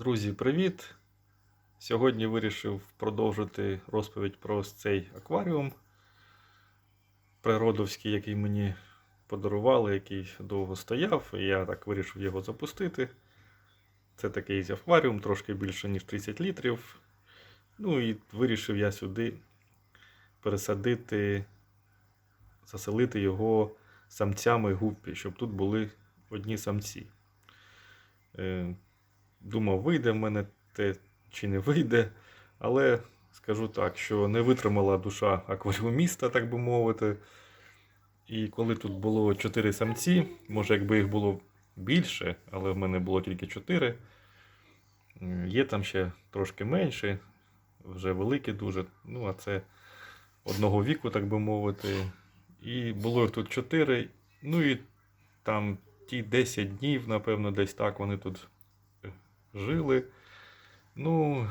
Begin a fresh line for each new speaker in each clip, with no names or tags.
Друзі, привіт! Сьогодні вирішив продовжити розповідь про цей акваріум природовський, який мені подарували, який довго стояв, і я так вирішив його запустити. Це такий акваріум, трошки більше, ніж 30 літрів. Ну і вирішив я сюди пересадити, заселити його самцями гуппі, щоб тут були одні самці. Думав, вийде в мене те чи не вийде. Але скажу так, що не витримала душа акваріуміста, так би мовити. І коли тут було 4 самці, може, якби їх було більше, але в мене було тільки 4. Є там ще трошки менше, вже великі дуже. Ну, а це одного віку, так би мовити. І було їх тут 4. Ну і там ті 10 днів, напевно, десь так вони тут жили. Ну,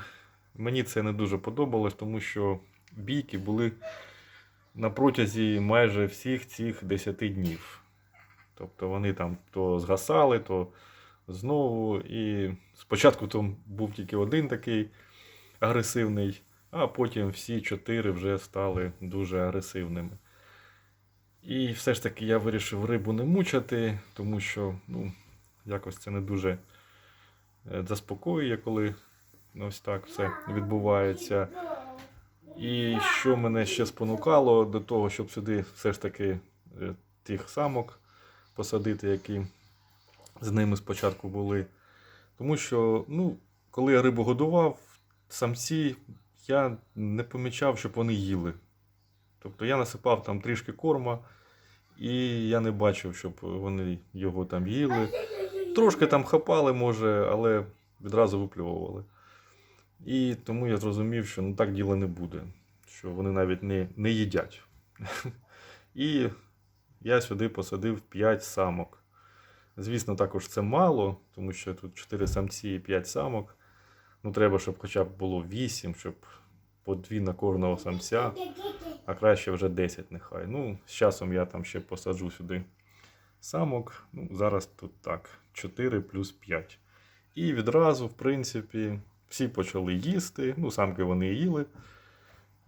мені це не дуже подобалось, тому що бійки були на протязі майже всіх цих 10 днів. Тобто вони там то згасали, то знову. І спочатку там був тільки один такий агресивний, а потім всі чотири вже стали дуже агресивними. І все ж таки я вирішив рибу не мучати, тому що ну, якось це не дуже заспокоює, коли ось так все відбувається. І що мене ще спонукало до того, щоб сюди все ж таки е, тих самок посадити, які з ними спочатку були. Тому що, ну, коли я рибу годував, самці я не помічав, щоб вони їли. Тобто я насипав там трішки корма, і я не бачив, щоб вони його там їли. Трошки там хапали, може, але відразу виплювували. І тому я зрозумів, що ну, так діла не буде, що вони навіть не, не їдять. І я сюди посадив 5 самок. Звісно, також це мало, тому що тут 4 самці і 5 самок. Ну, треба, щоб хоча б було 8, щоб по 2 на кожного самця, а краще вже 10 нехай. Ну, з часом я там ще посаджу сюди самок. Ну, зараз тут так, 4 плюс 5. І відразу, в принципі, всі почали їсти. Ну, самки вони їли.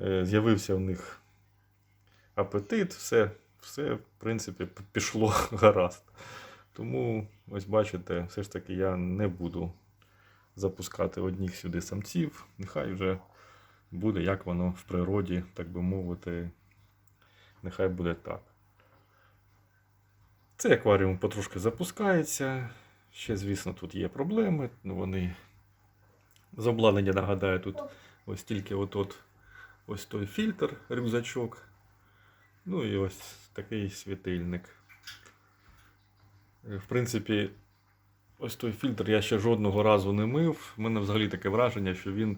Е, З'явився в них апетит, все, все, в принципі, пішло гаразд. Тому, ось бачите, все ж таки я не буду запускати одніх сюди самців. Нехай вже буде, як воно в природі, так би мовити. Нехай буде так. Цей акваріум потрошки запускається. Ще, звісно, тут є проблеми. Ну, вони з обладнання, нагадаю, тут ось тільки от, от ось той фільтр, рюкзачок. Ну і ось такий світильник. В принципі, ось той фільтр я ще жодного разу не мив. У мене взагалі таке враження, що він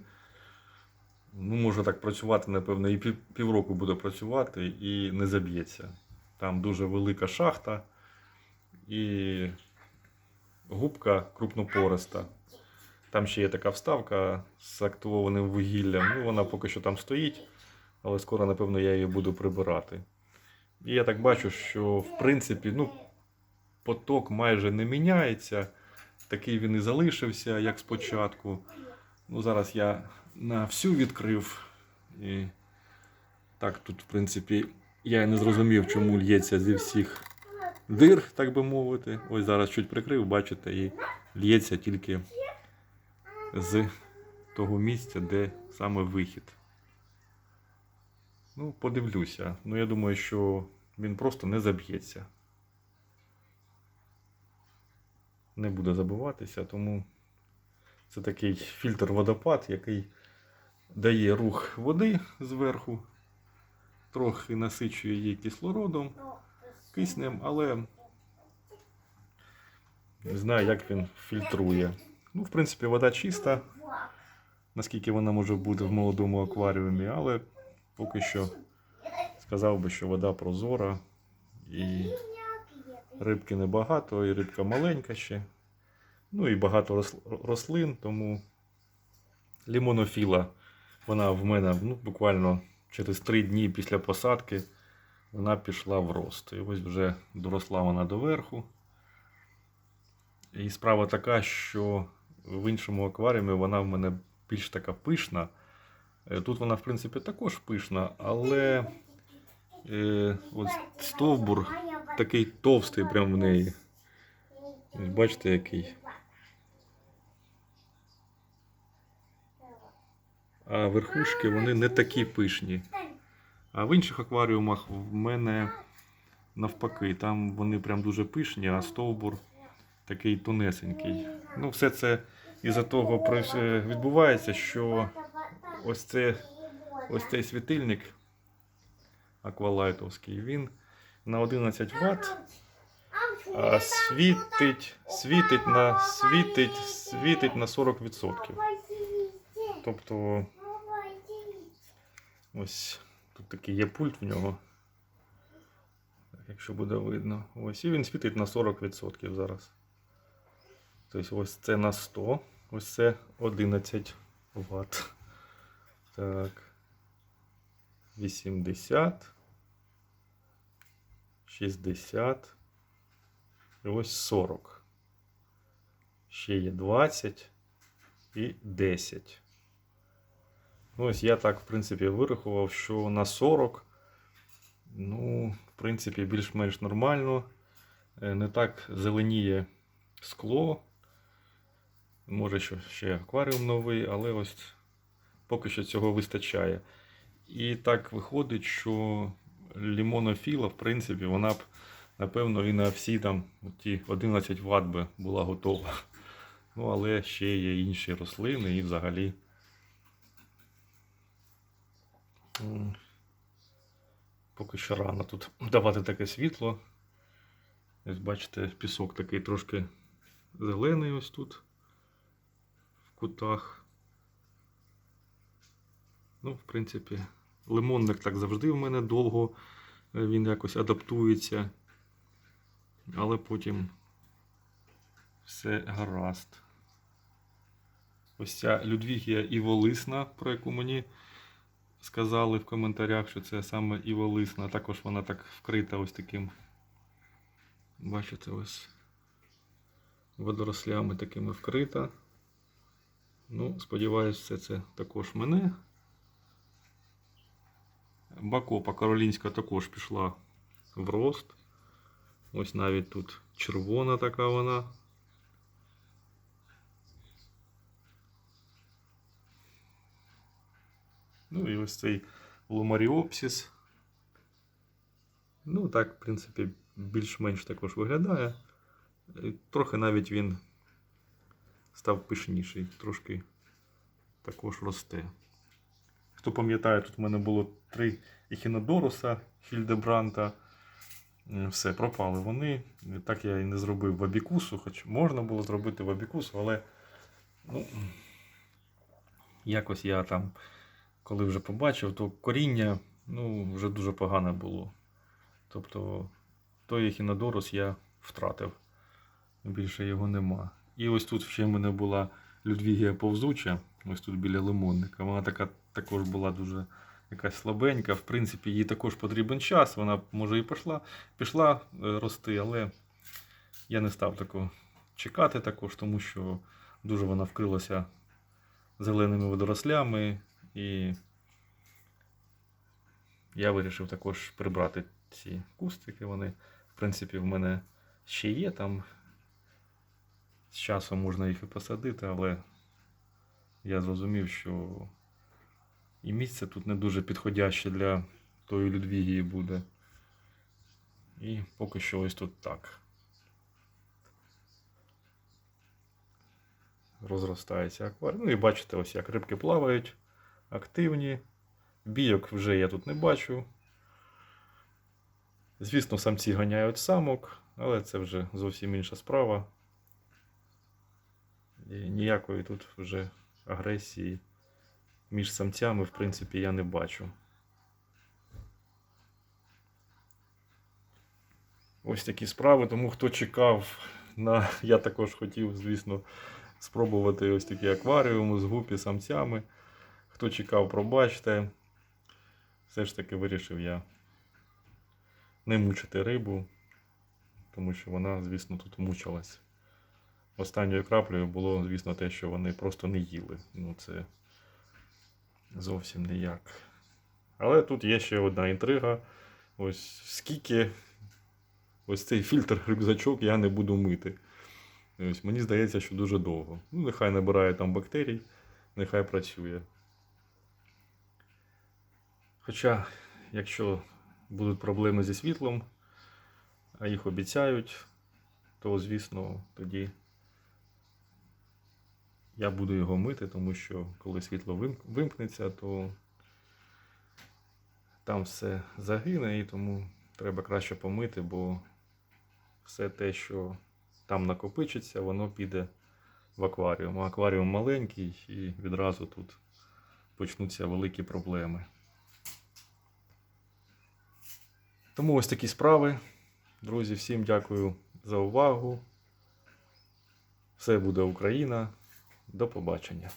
ну, може так працювати, напевно, і пів- півроку буде працювати і не заб'ється. Там дуже велика шахта і губка крупнопориста. Там ще є така вставка з активованим вугіллям. Ну, вона поки що там стоїть, але скоро, напевно, я її буду прибирати. І я так бачу, що в принципі, ну, поток майже не міняється. Такий він і залишився, як спочатку. Ну, зараз я на всю відкрив. І так, тут, в принципі, я не зрозумів, чому лється зі всіх дир, так би мовити. Ось зараз чуть прикрив, бачите, і лється тільки з того місця, де саме вихід. Ну, подивлюся. Ну, я думаю, що він просто не заб'ється. Не буде забиватися, тому це такий фільтр-водопад, який дає рух води зверху, трохи насичує її кислородом, киснем, але не знаю, як він фільтрує. Ну, в принципі, вода чиста, наскільки вона може бути в молодому акваріумі, але поки що сказав би, що вода прозора і рибки небагато, і рибка маленька ще. Ну і багато рослин, тому лімонофіла, вона в мене ну, буквально через 3 дні після посадки вона пішла в рост. І ось вже доросла вона доверху. І справа така, що в іншому акваріумі вона в мене більш така пишна. Е, Тут вона, в принципі, також пишна, але е, ось стовбур такий товстий прям в неї. Бачите, який. А верхушки вони не такі пишні. А в інших акваріумах в мене навпаки, там вони прям дуже пишні, а стовбур такий тонесенький. Ну, все це із-за того е, відбувається, що ось це ось цей світильник аквалайтовський, він на 11 Вт а світить, світить на світить, світить на 40%. Тобто ось тут такий є пульт в нього. Якщо буде видно. Ось і він світить на 40% зараз. Тобто ось це на 100, ось це 11 Вт. Так. 80. 60. І ось 40. Ще є 20 і 10. Ну, ось я так, в принципі, вирахував, що на 40, ну, в принципі, більш-менш нормально. Е, Не так зеленіє скло. Може, що ще акваріум новий, але ось поки що цього вистачає. І так виходить, що лімонофіла, в принципі, вона б, напевно, і на всі там ті 11 Вт би була готова. Ну, але ще є інші рослини і взагалі. Поки що рано тут давати таке світло. Ось бачите, пісок такий трошки зелений ось тут, в кутах. Ну, в принципі, лимонник так завжди в мене довго е, він якось адаптується, але потім все гаразд. Ось ця Людвігія іволисна, про яку мені сказали в коментарях, що це саме іволисна. Також вона так вкрита ось таким. Бачите, ось водорослями такими вкрита. Ну, сподіваюсь, все це також мене. Бакопа Каролінська також пішла в рост. Ось навіть тут червона така вона. Ну і ось цей ломаріопсіс. Ну, так, в принципі, більш-менш також виглядає. Трохи навіть він став пишніший, трошки також росте. Хто пам'ятає, тут в мене було три ехінодоруса Хільдебранта. Все, пропали вони. Так я і не зробив в абікусу, хоч можна було зробити в абікусу, але ну, якось я там, коли вже побачив, то коріння ну, вже дуже погане було. Тобто той ехінодорус я втратив. Більше його нема. І ось тут ще в мене була Людвігія повзуча, ось тут біля лимонника. Вона така також була дуже якась слабенька. В принципі, їй також потрібен час. Вона може і пішла, пішла е, рости, але я не став такого чекати також, тому що дуже вона вкрилася зеленими водорослями. І я вирішив також прибрати ці кустики. Вони, в принципі, в мене ще є там. З часом можна їх і посадити, але я зрозумів, що і місце тут не дуже підходяще для тої Людвігії буде. І поки що ось тут так. Розростається акваріум. Ну і бачите, ось як рибки плавають, активні. Бійок вже я тут не бачу. Звісно, самці ганяють самок, але це вже зовсім інша справа. І ніякої тут вже агресії між самцями, в принципі, я не бачу. Ось такі справи. Тому хто чекав на. Я також хотів, звісно, спробувати ось такі акваріуми з гупі самцями. Хто чекав, пробачте. Все ж таки вирішив я не мучити рибу, тому що вона, звісно, тут мучилась. останньою краплею було, звісно, те, що вони просто не їли. Ну, це зовсім ніяк. Але тут є ще одна інтрига. Ось скільки ось цей фільтр рюкзачок я не буду мити. Ось, мені здається, що дуже довго. Ну, нехай набирає там бактерій, нехай працює. Хоча, якщо будуть проблеми зі світлом, а їх обіцяють, то, звісно, тоді я буду його мити, тому що коли світло вимкнеться, то там все загине, і тому треба краще помити, бо все те, що там накопичиться, воно піде в акваріум. Акваріум маленький і відразу тут почнуться великі проблеми. Тому ось такі справи. Друзі, всім дякую за увагу. Все буде Україна. До побачення.